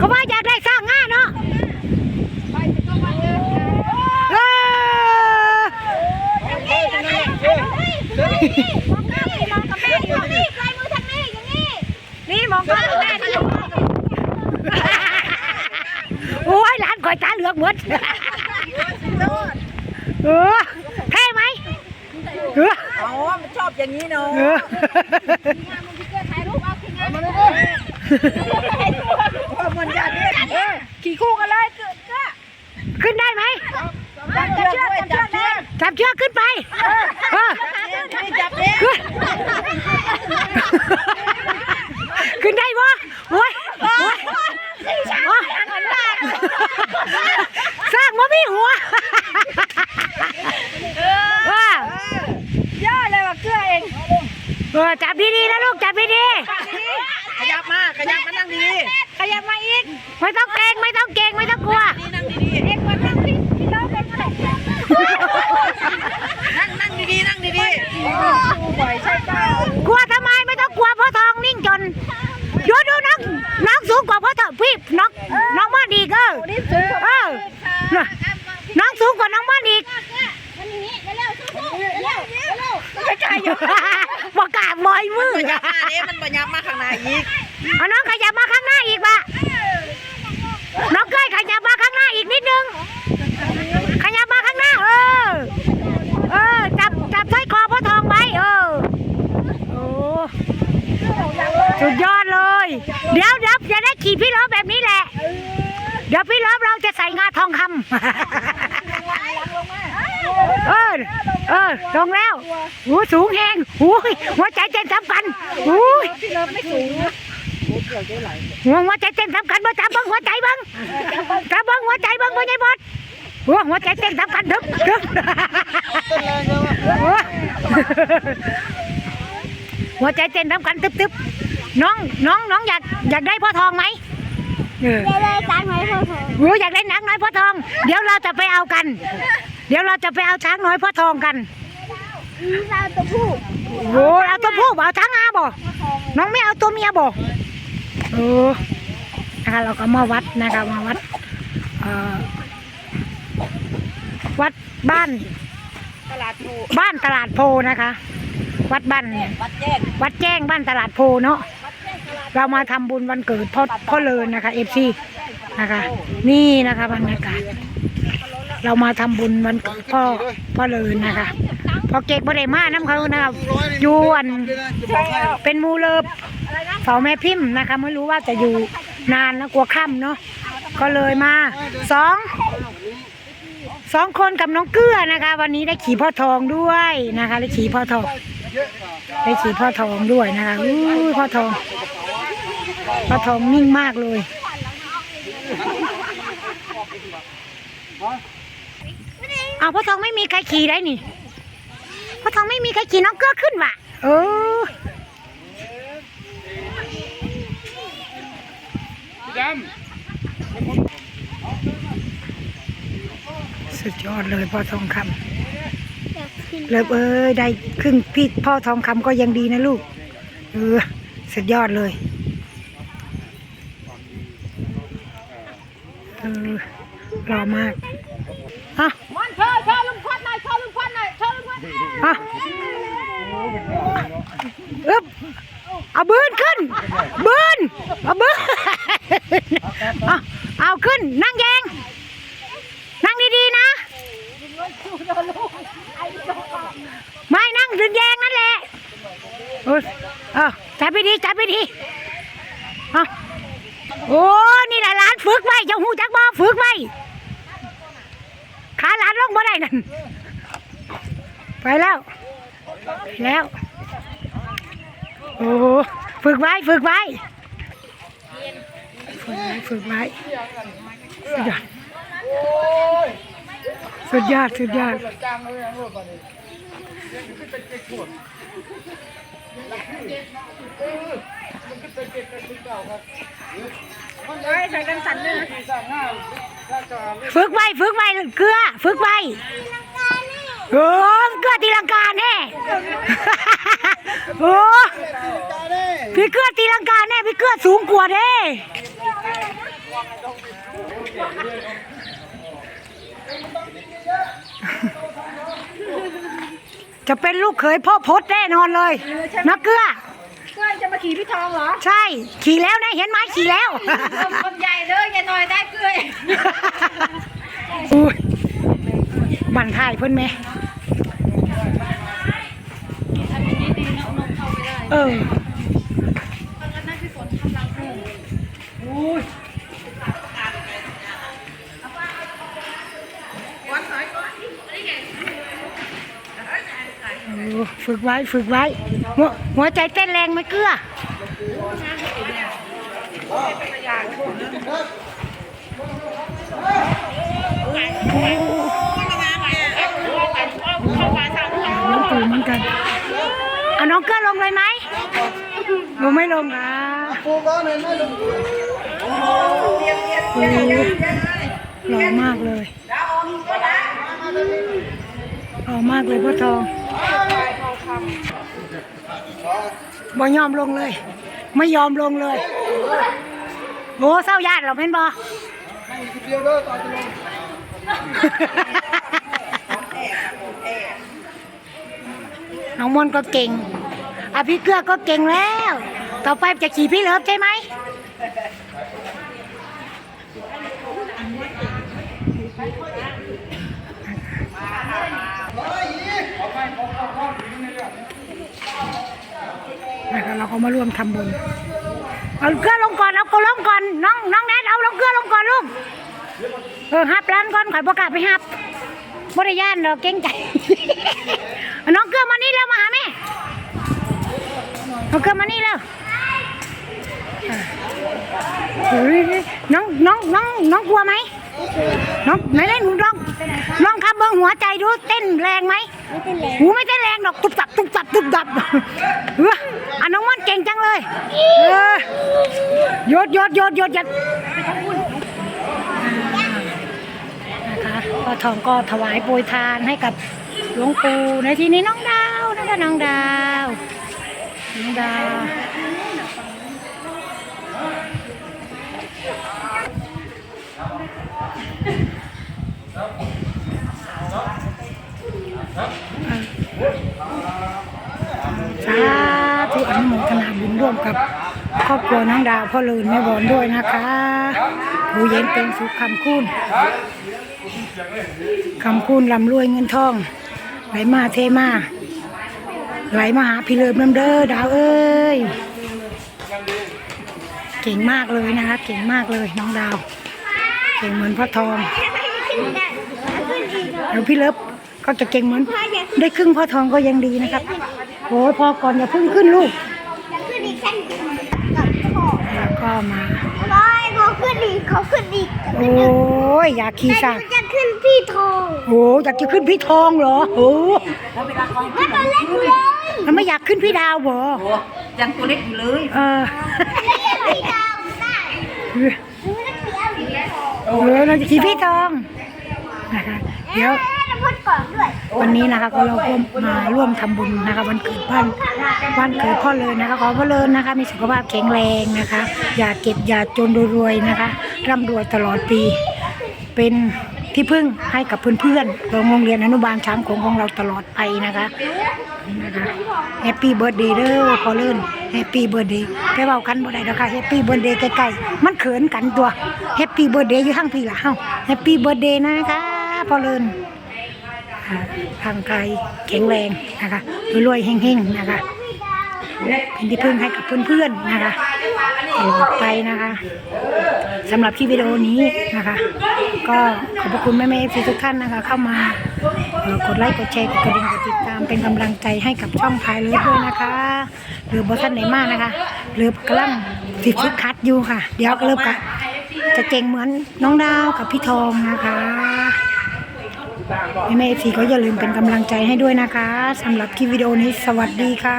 ก็ว่าอยากได้สร้างง่าเนาะเออนี่มองก็แม่ที่โอ้ยหลานคอยตาเหลือกหมดเออเท่ไหมเอออ๋อมันชอบอย่างนี้เนาะ เออมันจะเนี่ยเออขี่คู่กันเลยเกิดก็ขึ้นได้ไหมจับเชือกด้วยจับเชือกจับเชือกขึ้นไปเออนี่จับเนี่ยขึ้นขึ้นได้ปะโอ้ยโอ้ยอ๋อสร้างมามีหัวว่าย่อเลยว่ะเกลือเองเออจับดีๆนะลูกจับดีขยับมาขยับมานั่งดี ขยับมาอีกๆไม่ต้องเกรงไม่ต้องเกรงไม่ต้องกลัวนั่งดีๆเองมานั่งดีพี่น้องเป็นอะไรนั่งนั่งดีๆนั่งดีๆบ่อยใช่เปล่ากลัวทำไมไม่ต้องกลัวพ่อทองนิ่งจนดูดูน้องน้องสูงกว่าพ่อทองพี่น้องน้องมอดอีกเออ นี่ซื้อ เออน้องสูงกว่าน้องมอดอีก กระจายอยู่ ประกาศบอยมือ มันยับมาเนี่ยมันบรรยับมาข้างในอีก เอาน้องขยับมาข้างหน้าอีกปะน้องเกยขยับมาข้างหน้าอีกนิดนึง ขยับมาข้างหน้า เออ เออ จับจับสร้อยคอพ่อทองไว้เออ โอ้สุดยอดเลย เดี๋ยวเดี๋ยวจะได้ขี่พี่ล้อแบบนี้แหละ เดี๋ยวพี่ล้อเรา จะใส่งาทองคำเออเออลงแล้วโอ้สูงแหงโอ้ยหัวใจเต้นสำคัญโอ้ยพี่เลิฟไม่สูงนะหัวหัวใจเต้นสำคัญบ่จับบังหัวใจบังจับบังหัวใจบังบ่ใช่บดหัวหัวใจเต้นสำคัญดึบดึบหัวใจเต้นสำคัญตึบตึบน้องน้องน้องอยากอยากได้พ่อทองไหม เออโอ้ยอยากได้นางน้อยพ่อทอง เดี๋ยวเราจะไปเอากัน เดี๋ยวเราจะไปเอาช้างน้อยพ่อทองกันโอ้เอาตัวผู้บ่เอาช้างอาบ่น้องไม่เอาตัวเมียบ่เออนะคะเราก็มาวัดนะคะมาวัดวัดบ้านตลาดภูบ้านตลาดโพนะคะ วัดบ้านวัดแจ้งวัดแจ้งบ้านตลาดโพเนาะ เรามาทำบุญวันเกิดพ่อพ่อเลินนะคะเอฟซีนะคะ นี่นะคะบรรยากาศเรามาทำบุญวันเกิดพ่อพ่อเลินนะคะพอเก๊กบ่ได้มาน้ำเขานะครับอยวนเป็นมูเลิบเสาแม่พิมพ์นะคะ ไม่รู้ว่าจะอยู่นานแล้วกลัวค่ำเนาะก็เลยมาสองสองคนกับน้องเกื้อนะคะ วันนี้ได้ขี่พ่อทองด้วยนะคะได้ขี่พ่อทองได้ขี่พ่อทองด้วยนะคะอู้พ่อทอง พ่อทองนิ่งมากเลยเอาพ่อทองไม่มีใครขี่ได้นี่พ่อทองไม่มีใครขี่น้องเกื้อขึ้นว่ะเออสุดยอดเลยพ่อทองคำเลิฟเอ้ยได้ครึ่งพี่พ่อทองคำก็ยังดีนะลูก เออ สุดยอดเลย เออ รอมากอะมันเธอเธอลุงพัดหน่อยเธอลุงพัดหน่อยเธอลุงพัดอะอึ๊บเอาบืนขึ้นบืนเอาบืนเอาเอาขึ้นนั่งแยง นั่งดีๆนะไม่นั่งดึงแยงนั่นแหละเออเออจับไปดีจับไปดีเอาโอ้นี่แหละหลานฝึกไว้เจ้าหูจักบ่ฝึกไว้ขาหลา นั่นไปแล้วไปแล้ว โอ้ฝึกไว้ฝึกไว้ฝึกไว้ฝึกไว้สุดยอดสุดยอดสุดยอดใส่กันสั่นเลย ฝึกไว้ฝึกไว้เกลือฝึกไว้โอ้เกลือตีลังกาแน่โอ้พี่เกลือตีลังกาแน่พี่เกลือสูงกว่าเด้จะเป็นลูกเขยพ่อพดแน่นอนเลยนักเกลือเพื่อน จะมาขี่พี่ทองเหรอใช่ ขี่แล้วนะเห็นไหมขี่แล้วลมใหญ่เลยยายหน่อยได้เกลืออุ้ยบันทายเพิ่นไหมเออโฝึกไว้ฝึกไว้ หัวหัวใจเต้นแรงไหมเกลือน้องปู่เหมือนกันเอาน้องเกลือลงเลยไหมลงไม่ลงอะโอ้หล่อมากเลยหล่อมากเลยพ่อทอง บ่ยอมลงเลย ไม่ยอมลงเลยโอ้เศร้าญาติเราเป็นบ่น้องมนก็เก่งอะพี่เกลือก็เก่งแล้ว ต่อไปจะขี่พี่เลิฟใช่ไหม นะคะ เราก็มาร่วมทำบุญเอาเกลือลงก่อนเอาเกลือลงก่อนน้องน้องแนทเอาลงเกลือลงก่อนลูกเออฮับร้านก่อนข่อยประกล้าศไปฮับบริยานเราเก่งใจเอาน้องเกลือมานี่แล้วมาหาแม่น้องเกลือมานี่แล้วอะเฮ้ยน้องน้องน้องน้องกลัวไหมน้องไหนเล่นหนูลองลองขับเบิ้งหัวใจดูเต้นแรงไหมหูไม่เต้นแรงหรอกตุบตับตุบตับตุบตับเอออะ น้องม่อนเก่งจังเลยเออโยดโยดโยดโยดยัดนะคะก็ทองก็ถวายโปรยทานให้กับหลวงปู่ในที่นี้น้องดาวนะคะน้องดาวน้องดาวสา อนุโมทนาบุญร่วมกับครอบครัวน้องดาวพ่อเลินแม่บอนด้วยนะคะผู้เย็นเป็นสุขคำคุณคำคูณลำรวยเงินทอง ไหลมาเทมา ไหลมาหาพี่เลิมน้ำเด้อดาวเอ้ย เก่งมากเลยนะคะ เก่งมากเลยน้องดาว เก่งเหมือนพ่อทองเดี๋ยวพี่เลิฟก็จะเก่งเหมือน ได้ครึ่งพ่อทองก็ยังดีนะครับ โอ้ยพอก่อนอย่าเพิ่งขึ้นลูกขึ้นอีกขั้นกับพ่อแล้วก็มาร้อยเขาขึ้นอีกเขาขึ้นอีกโอ้ยอยากขี่แต่ซาหนูจะขึ้นพี่ทองโอ้อยากจะขึ้นพี่ทองเหรอโอ้ไม่ตอนเล็กอยู่เลยแล้วไม่อยากขึ้นพี่ดาวเหรอยังตัวเล็กอยู่เลยเออไม่เรียกพี่ดาวได้หนูไม่ได้เสียหรือทองเออเราจะขี่พี่ทองนะคะเดี๋ยว พูดก่อนด้วยวันนี้นะคะก็เราก็มาร่วมทำบุญนะคะ วันเกิดบ้านวันเกิดพ่อเลินะคะ ขอพ่อเลินนะคะ มีสุขภาพแข็งแรงนะคะ อย่าเก็บอย่าจนรวยนะคะ ร่ำรวยตลอดปี เป็นที่พึ่งให้กับเพื่อนๆโรงเรียนอนุบาลช้างของของเราตลอดไปนะคะนะคะแฮปปี้เบิร์ดเดย์เด้อพ่อเลินแฮปปี้เบิร์ดเดย์ไปเว้ากันบ่ได้ดอกค่ะแฮปปี้เบิร์ดเดย์ใกล้ๆมันเขินกันตัวแฮปปี้เบิร์ดเดย์อยู่ข้างพี่ละเฮ้าแฮปปี้เบิร์ดเดย์นะคะพ่อเลินอ่า ร่างกายแข็งแรงนะคะรวยๆเฮงๆนะคะเป็นที่พึ่งให้กับเพื่อนๆนะคะตลอดไปนะคะสำหรับคลิปวิดีโอนี้นะคะ ก็ขอบพระคุณแม่ๆทุกท่านนะคะ เข้ามากดไลค์กดแชร์กดกระดิ่งกดติดตามเป็นกำลังใจให้กับช่องพายเลิฟด้วยนะคะ หรือบอท่านไหนมากนะคะเลิฟกำลังติดฝึกคัดอยู่ค่ะ เดี๋ยวเลิฟกะจะเก่งเหมือนน้องดาวกับพี่ทองนะคะ แม่เอฟซีก็อย่าลืมเป็นกำลังใจให้ด้วยนะคะสำหรับคลิปวิดีโอนี้สวัสดีค่ะ